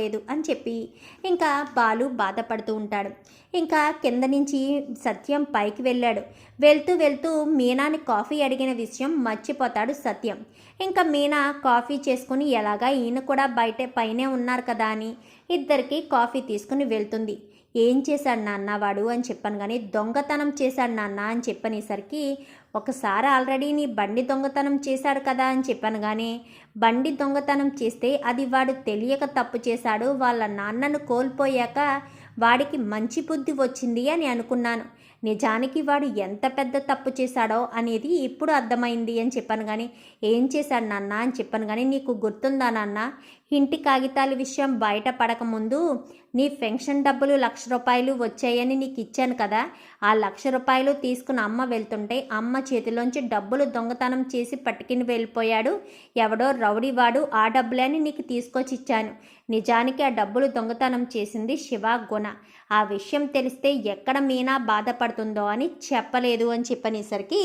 లేదు అని చెప్పి ఇంకా బాలు బాధపడుతూ ఉంటాడు. ఇంకా కింద నుంచి సత్యం పైకి వెళ్ళాడు. వెళ్తూ వెళ్తూ మీనాని కాఫీ అడిగిన విషయం మర్చిపోతాడు సత్యం. ఇంకా మీనా కాఫీ చేసుకుని ఎలాగా ఈయన కూడా బయట పైనే ఉన్నారు కదా అని ఇద్దరికి కాఫీ తీసుకుని వెళ్తుంది. ఏం చేశాడు నాన్న వాడు అని చెప్పాను కానీ దొంగతనం చేశాడు నాన్న అని చెప్పనేసరికి ఒకసారి ఆల్రెడీ నీ బండి దొంగతనం చేశాడు కదా అని చెప్పాను కానీ బండి దొంగతనం చేస్తే అది వాడు తెలియక తప్పు చేశాడు వాళ్ళ నాన్నను కోల్పోయాక వాడికి మంచి బుద్ధి వచ్చింది అని అనుకున్నాను. నిజానికి వాడు ఎంత పెద్ద తప్పు చేశాడో అనేది ఇప్పుడు అర్థమైంది అని చెప్పాను కానీ ఏం చేశాడు నాన్న అని చెప్పాను కానీ నీకు గుర్తుందా నాన్న? ఇంటి కాగితాల విషయం బయట పడకముందు నీ పెన్షన్ డబ్బులు లక్ష రూపాయలు వచ్చాయని నీకు ఇచ్చాను కదా ఆ లక్ష రూపాయలు తీసుకుని అమ్మ వెళ్తుంటే అమ్మ చేతిలోంచి డబ్బులు దొంగతనం చేసి పట్టుకుని వెళ్ళిపోయాడు. ఎవడో రౌడీవాడు ఆ డబ్బులని నీకు తీసుకొచ్చి ఇచ్చాను. నిజానికి ఆ డబ్బులు దొంగతనం చేసింది శివ గుణ. ఆ విషయం తెలిస్తే ఎక్కడ మీనా బాధపడుతుందో అని చెప్పలేదు అని చెప్పనేసరికి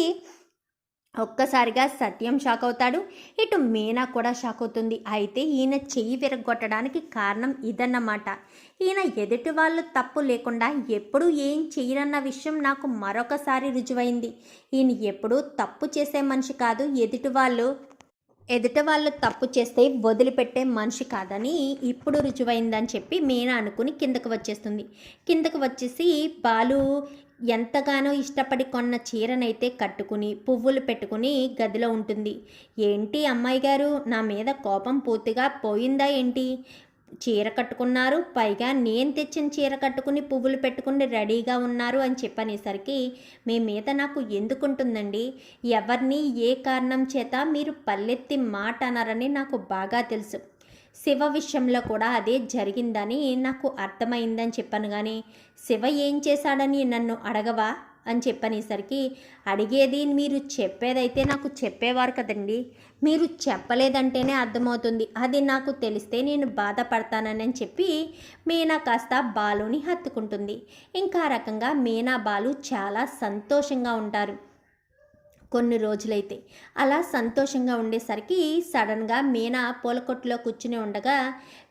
ఒక్కసారిగా సత్యం షాక్ అవుతాడు. ఇటు మీనా కూడా షాక్ అవుతుంది. అయితే ఈయన చెయ్యి విరగొట్టడానికి కారణం ఇదన్నమాట. ఈయన ఎదుటి వాళ్ళు తప్పు లేకుండా ఎప్పుడు ఏం చేయనన్న విషయం నాకు మరొకసారి రుజువైంది. ఈయన ఎప్పుడూ తప్పు చేసే మనిషి కాదు. ఎదుటి వాళ్ళు ఎదుటి వాళ్ళు తప్పు చేస్తే వదిలిపెట్టే మనిషి కాదని ఇప్పుడు రుజువైందని చెప్పి మీనా అనుకుని కిందకు వచ్చేస్తుంది. కిందకు వచ్చేసి బాలు ఎంతగానో ఇష్టపడి కొన్న చీరనైతే కట్టుకుని పువ్వులు పెట్టుకుని గదిలో ఉంటుంది. ఏంటి అమ్మాయి గారు? నా మీద కోపం పూర్తిగా పోయిందా ఏంటి? చీర కట్టుకున్నారు పైగా నేను తెచ్చిన చీర కట్టుకుని పువ్వులు పెట్టుకుని రెడీగా ఉన్నారు అని చెప్పనేసరికి మీ మీద నాకు ఎందుకుంటుందండి? ఎవరిని ఏ కారణం చేత మీరు పల్లెత్తి మాట అన్నారని నాకు బాగా తెలుసు. శివ విషయంలో కూడా అదే జరిగిందని నాకు అర్థమైందని చెప్పాను కానీ శివ ఏం చేశాడని నన్ను అడగవా? అని చెప్పనేసరికి అడిగేది మీరు చెప్పేదైతే నాకు చెప్పేవారు కదండి. మీరు చెప్పలేదంటేనే అర్థమవుతుంది. అది నాకు తెలిస్తే నేను బాధపడతానని చెప్పి మీనా కాస్త బాలుని హత్తుకుంటుంది. ఇంకా రకంగా మీనా బాలు చాలా సంతోషంగా ఉంటారు. కొన్ని రోజులైతే. అలా సంతోషంగా ఉండేసరికి సడన్గా మీనా పూలకొట్టులో కూర్చుని ఉండగా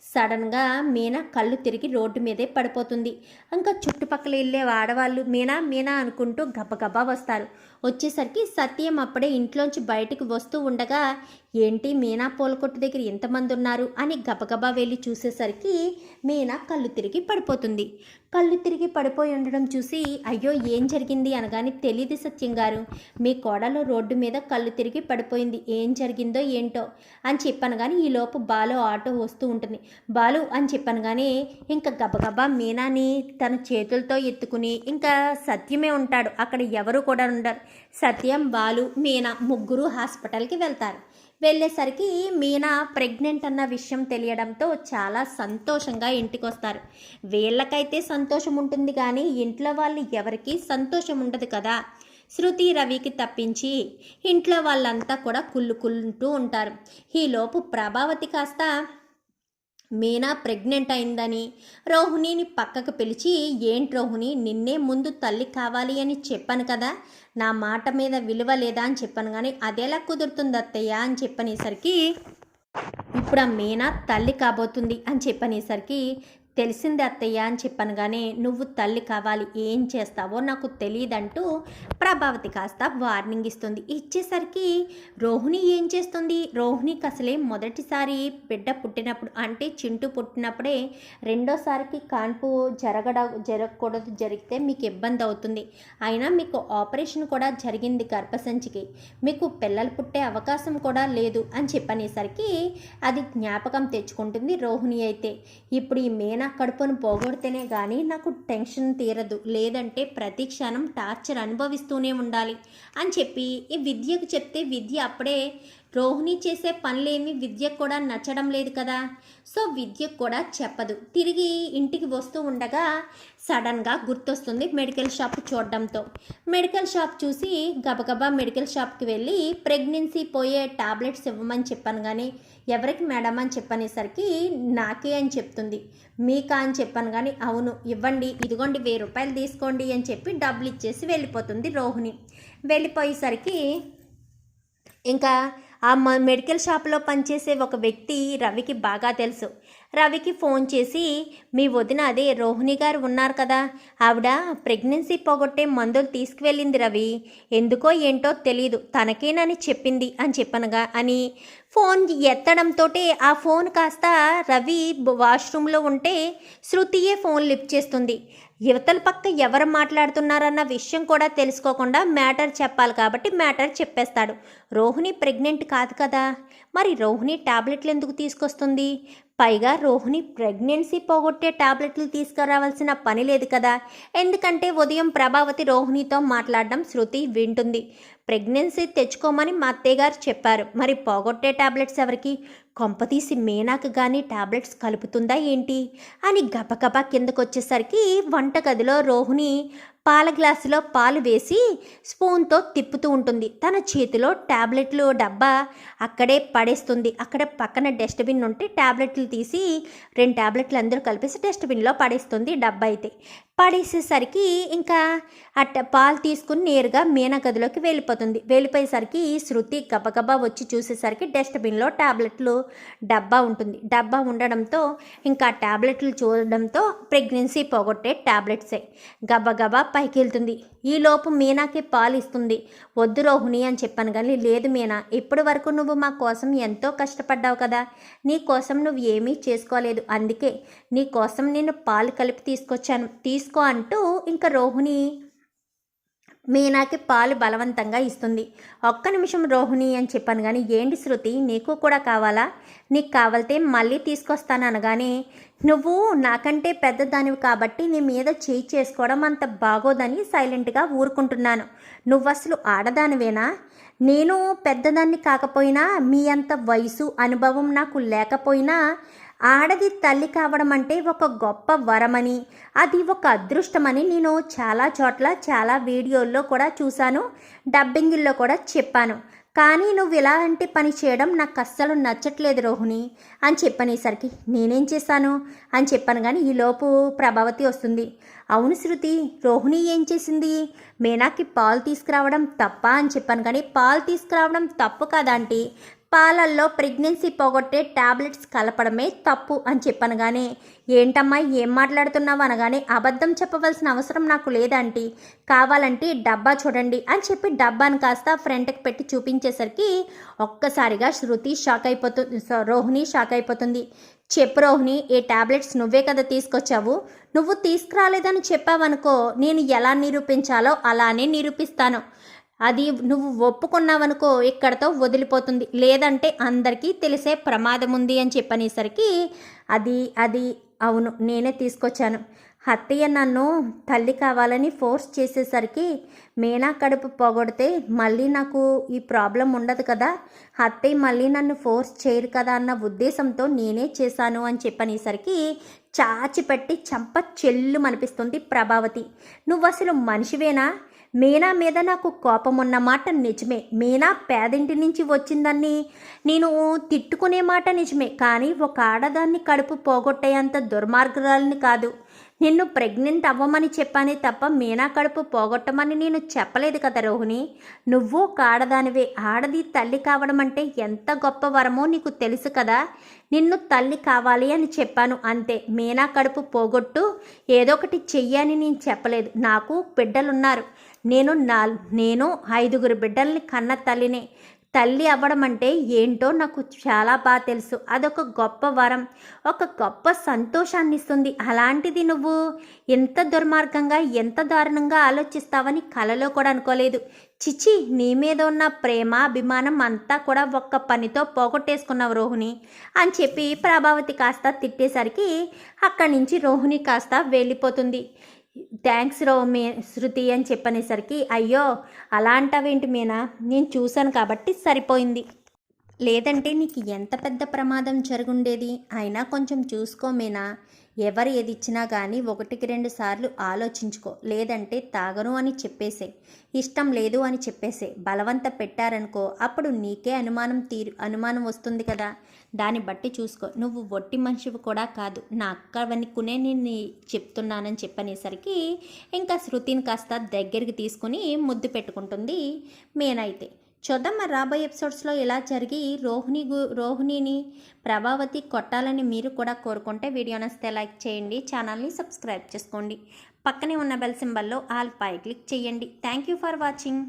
సడన్గా మీనా కళ్ళు తిరిగి రోడ్డు మీదే పడిపోతుంది. ఇంకా చుట్టుపక్కల వెళ్ళే ఆడవాళ్ళు మీనా మీనా అనుకుంటూ గబగబా వస్తారు. వచ్చేసరికి సత్యం అప్పుడే ఇంట్లోంచి బయటికి వస్తూ ఉండగా ఏంటి మీనా పూలకొట్టు దగ్గర ఎంతమంది ఉన్నారు అని గబగబా వెళ్ళి చూసేసరికి మీనా కళ్ళు తిరిగి పడిపోతుంది. కళ్ళు తిరిగి పడిపోయి ఉండడం చూసి అయ్యో ఏం జరిగింది? అనగానే తెలియదు సత్యం గారు. మీ కోడలు రోడ్డు మీద కళ్ళు తిరిగి పడిపోయింది. ఏం జరిగిందో ఏంటో? అని చెప్పాను కానీ ఈలోపు బాలో ఆటో వస్తూ ఉంటుంది. బాలు అని చెప్పాను కానీ ఇంకా గబగబా మీనాని తన చేతులతో ఎత్తుకుని ఇంకా సత్యమే ఉంటాడు. అక్కడ ఎవరు కూడా ఉండరు. సత్యం బాలు మీనా ముగ్గురు హాస్పిటల్కి వెళ్తారు. వెళ్ళేసరికి మీనా ప్రెగ్నెంట్ అన్న విషయం తెలియడంతో చాలా సంతోషంగా ఇంటికి వస్తారు వీళ్ళకైతే సంతోషం ఉంటుంది కానీ ఇంట్లో వాళ్ళు ఎవరికి సంతోషం ఉండదు కదా. శృతి రవికి తప్పించి ఇంట్లో వాళ్ళంతా కూడా కుళ్ళుకుంటూ ఉంటారు. ఈలోపు ప్రభావతి కాస్త మీనా ప్రెగ్నెంట్ అయిందని రోహిణిని పక్కకు పిలిచి ఏంటి రోహిణి నిన్నే ముందు తల్లి కావాలి అని చెప్పాను కదా నా మాట మీద విలువ లేదా అని చెప్పాను కానీ అదెలా కుదురుతుంది అత్తయ్య అని చెప్పనేసరికి ఇప్పుడు ఆ మీనా తల్లి కాబోతుంది అని చెప్పనేసరికి తెలిసింది అత్తయ్య అని చెప్పాను కానీ నువ్వు తల్లి కావాలి ఏం చేస్తావో నాకు తెలియదంటూ ప్రభావతి కాస్త వార్నింగ్ ఇస్తుంది. ఇచ్చేసరికి రోహిణి ఏం చేస్తుంది? రోహిణికి అసలే మొదటిసారి బిడ్డ పుట్టినప్పుడు అంటే చింటూ పుట్టినప్పుడే రెండోసారికి కాన్పు జరగడ జరగకూడదు జరిగితే మీకు ఇబ్బంది అవుతుంది. అయినా మీకు ఆపరేషన్ కూడా జరిగింది గర్భసంచికి. మీకు పిల్లలు పుట్టే అవకాశం కూడా లేదు అని చెప్పనేసరికి అది జ్ఞాపకం తెచ్చుకుంటుంది రోహిణి అయితే. ఇప్పుడు ఈ మీనా కడుపును పోగొడితేనే కానీ నాకు టెన్షన్ తీరదు. లేదంటే ప్రతి క్షణం టార్చర్ అనుభవిస్తూనే ఉండాలి అని చెప్పి ఈ విద్యకు చెప్తే విద్య అప్పుడే రోహిణి చేసే పనులేమి విద్యకు కూడా నచ్చడం లేదు కదా. సో విద్యకు కూడా చెప్పదు. తిరిగి ఇంటికి వస్తూ ఉండగా సడన్గా గుర్తొస్తుంది మెడికల్ షాప్ చూడడంతో. మెడికల్ షాప్ చూసి గబగబా మెడికల్ షాప్కి వెళ్ళి ప్రెగ్నెన్సీ పోయే టాబ్లెట్స్ ఇవ్వమని చెప్పాను కానీ ఎవరికి మేడం అని చెప్పనేసరికి నాకే అని చెప్తుంది. మీకా అని చెప్పాను కానీ అవును ఇవ్వండి ఇదిగోండి వెయ్యి రూపాయలు తీసుకోండి అని చెప్పి డబ్బులు ఇచ్చేసి వెళ్ళిపోతుంది రోహిణి. వెళ్ళిపోయేసరికి ఇంకా ఆ మ- మెడికల్ షాప్లో పనిచేసే ఒక వ్యక్తి రవికి బాగా తెలుసు. రవికి ఫోన్ చేసి మీ వదిన అదే రోహిణి గారు ఉన్నారు కదా. ఆవిడ ప్రెగ్నెన్సీ పోగొట్టే మందులు తీసుకువెళ్ళింది రవి. ఎందుకో ఏంటో తెలియదు తనకేనని చెప్పింది అని చెప్పనగా అని ఫోన్ ఎత్తడంతో ఆ ఫోన్ కాస్త రవి వాష్రూమ్లో ఉంటే శృతియే ఫోన్ లిఫ్ట్ చేస్తుంది. యువతల పక్క ఎవరు మాట్లాడుతున్నారన్న విషయం కూడా తెలుసుకోకుండా మ్యాటర్ చెప్పాలి కాబట్టి మ్యాటర్ చెప్పేస్తాడు. రోహిణి ప్రెగ్నెంట్ కాదు కదా. మరి రోహిణి టాబ్లెట్లు ఎందుకు తీసుకొస్తుంది? పైగా రోహిణి ప్రెగ్నెన్సీ పోగొట్టే టాబ్లెట్లు తీసుకురావాల్సిన పని లేదు కదా. ఎందుకంటే ఉదయం ప్రభావతి రోహిణితో మాట్లాడడం శృతి వింటుంది. ప్రెగ్నెన్సీ తెచ్చుకోమని మా అత్తయ్యగారు చెప్పారు. మరి పోగొట్టే టాబ్లెట్స్ ఎవరికి? కొంపతీసి మీనాకు కానీ టాబ్లెట్స్ కలుపుతుందా ఏంటి? అని గబగబా కిందకొచ్చేసరికి వంటగదిలో రోహిణి పాల గ్లాసులో పాలు వేసి స్పూన్తో తిప్పుతూ ఉంటుంది. తన చేతిలో టాబ్లెట్లు డబ్బా అక్కడే పడేస్తుంది. అక్కడ పక్కన డస్ట్బిన్ ఉంటే టాబ్లెట్లు తీసి రెండు టాబ్లెట్లు అందరూ కలిపేసి డస్ట్బిన్లో పడేస్తుంది డబ్బా అయితే. పడేసేసరికి ఇంకా అట్ట పాలు తీసుకుని నేరుగా మీనా గదిలోకి వెళ్ళిపోతుంది. వెళ్ళిపోయేసరికి శృతి గబగబా వచ్చి చూసేసరికి డస్ట్బిన్లో టాబ్లెట్లు డబ్బా ఉంటుంది. డబ్బా ఉండడంతో ఇంకా ట్యాబ్లెట్లు చూడడంతో ప్రెగ్నెన్సీ పోగొట్టే టాబ్లెట్సే. గబగబా పైకి వెళ్తుంది ఈలోపు మీనాకి పాలు ఇస్తుంది వద్దు రోహిణి అని చెప్పాను కానీ లేదు మీనా ఇప్పటి వరకు నువ్వు మా కోసం ఎంతో కష్టపడ్డావు కదా. నీ కోసం నువ్వు ఏమీ చేసుకోలేదు. అందుకే నీ కోసం నేను పాలు కలిపి తీసుకొచ్చాను. తీసుకో అంటూ ఇంకా రోహిణి మీనాకి పాలు బలవంతంగా ఇస్తుంది. ఒక్క నిమిషం రోహిణి అని చెప్పాను కానీ ఏంటి శృతి? నీకు కూడా కావాలా? నీకు కావాలితే మళ్ళీ తీసుకొస్తాను అనగానే నువ్వు నాకంటే పెద్దదానివి కాబట్టి నీ మీద చేయి చేసుకోవడం అంత బాగోదని సైలెంట్గా ఊరుకుంటున్నాను. నువ్వు అసలు ఆడదానివేనా? నేను పెద్దదాన్ని కాకపోయినా మీ అంత వయసు అనుభవం నాకు లేకపోయినా ఆడది తల్లి కావడం అంటే ఒక గొప్ప వరమని అది ఒక అదృష్టమని నేను చాలా చోట్ల చాలా వీడియోల్లో కూడా చూశాను డబ్బింగిల్లో కూడా చెప్పాను. కానీ నువ్వు ఇలాంటి పని చేయడం నాకు అస్సలు నచ్చట్లేదు రోహిణి అని చెప్పనేసరికి నేనేం చేశాను అని చెప్పాను కానీ ఈలోపు ప్రభావతి వస్తుంది. అవును శృతి రోహిణి ఏం చేసింది? మీనాకి పాలు తీసుకురావడం తప్ప అని చెప్పాను కానీ పాలు తీసుకురావడం తప్పు కదా ఆంటీ? పాలల్లో ప్రెగ్నెన్సీ పోగొట్టే టాబ్లెట్స్ కలపడమే తప్పు అని చెప్పనగానే ఏంటమ్మా ఏం మాట్లాడుతున్నావు? అనగానే అబద్ధం చెప్పవలసిన అవసరం నాకు లేదంటీ కావాలంటే డబ్బా చూడండి అని చెప్పి డబ్బాను కాస్త ఫ్రంట్కి పెట్టి చూపించేసరికి ఒక్కసారిగా శృతి షాక్ అయిపోతుంది రోహిణి షాక్ అయిపోతుంది. చెప్పు రోహిణి ఏ టాబ్లెట్స్ నువ్వే కదా తీసుకొచ్చావు? నువ్వు తీసుకురాలేదని చెప్పావనుకో నేను ఎలా నిరూపించాలో అలానే నిరూపిస్తాను. అది నువ్వు ఒప్పుకున్నావనుకో ఇక్కడతో వదిలిపోతుంది. లేదంటే అందరికీ తెలిసే ప్రమాదం ఉంది అని చెప్పనేసరికి అది అది అవును నేనే తీసుకొచ్చాను. హత్తయ్య నన్ను తల్లి కావాలని ఫోర్స్ చేసేసరికి మీనా కడుపు పోగొడితే మళ్ళీ నాకు ఈ ప్రాబ్లం ఉండదు కదా. హత్తయ్య మళ్ళీ నన్ను ఫోర్స్ చేయరు కదా అన్న ఉద్దేశంతో నేనే చేశాను అని చెప్పనేసరికి చాచిపెట్టి చంప చెల్లు అనిపిస్తుంది ప్రభావతి. నువ్వు అసలు మనిషివేనా? మీనా మీద నాకు కోపం ఉన్న మాట నిజమే. మీనా పేదింటి నుంచి వచ్చిందని నేను తిట్టుకునే మాట నిజమే. కానీ ఒక ఆడదాన్ని కడుపు పోగొట్టేంత దుర్మార్గురాలని కాదు. నిన్ను ప్రెగ్నెంట్ అవ్వమని చెప్పానే తప్ప మీనా కడుపు పోగొట్టమని నేను చెప్పలేదు కదా రోహిణి. నువ్వు కాడదానివే. ఆడది తల్లి కావడం అంటే ఎంత గొప్ప వరమో నీకు తెలుసు కదా. నిన్ను తల్లి కావాలి అని చెప్పాను. అంతే. మీనా కడుపు పోగొట్టు. ఏదో ఒకటి చెయ్యని నేను చెప్పలేదు. నాకు బిడ్డలున్నారు. నేను నా నేను ఐదుగురు బిడ్డల్ని కన్న తల్లినే. తల్లి అవ్వడం అంటే ఏంటో నాకు చాలా బాగా తెలుసు. అదొక గొప్ప వరం ఒక గొప్ప సంతోషాన్ని ఇస్తుంది అలాంటిది నువ్వు ఎంత దుర్మార్గంగా ఎంత దారుణంగా ఆలోచిస్తావని కలలో కూడా అనుకోలేదు. చిచి నీ మీద ఉన్న ప్రేమ అభిమానం అంతా కూడా ఒక్క పనితో పోగొట్టేసుకున్నావు రోహిణి అని చెప్పి ప్రభావతి కాస్త తిట్టేసరికి అక్కడి నుంచి రోహిణి కాస్త వెళ్ళిపోతుంది. థ్యాంక్స్ రో మీ శృతి అని చెప్పనేసరికి అయ్యో అలాంటవేంటి మీనా? నేను చూశాను కాబట్టి సరిపోయింది. లేదంటే నీకు ఎంత పెద్ద ప్రమాదం జరుగుండేది? అయినా కొంచెం చూసుకోమేనా ఎవరు ఏది ఇచ్చినా కానీ ఒకటికి రెండు సార్లు ఆలోచించుకో. లేదంటే తాగను అని చెప్పేసే. ఇష్టం లేదు అని చెప్పేసే. బలవంత పెట్టారనుకో అప్పుడు నీకే అనుమానం తీరు అనుమానం వస్తుంది కదా. దాన్ని బట్టి చూసుకో. నువ్వు ఒట్టి మనిషివి కూడా కాదు. నా అక్క వనుకునే నేను చెప్తున్నానని చెప్పనేసరికి ఇంకా శృతిని కాస్త దగ్గరికి తీసుకుని ముద్దు పెట్టుకుంటుంది మేనైతే. చూద్దాం మరి రాబోయే ఎపిసోడ్స్లో ఇలా జరిగి రోహిణి గు రోహిణిని ప్రభావతి కొట్టాలని మీరు కూడా కోరుకుంటే వీడియో నస్తే లైక్ చేయండి ఛానల్ని సబ్స్క్రైబ్ చేసుకోండి. పక్కనే ఉన్న బెల్ సింబల్లో ఆల్ పై క్లిక్ చేయండి. Thank you for watching.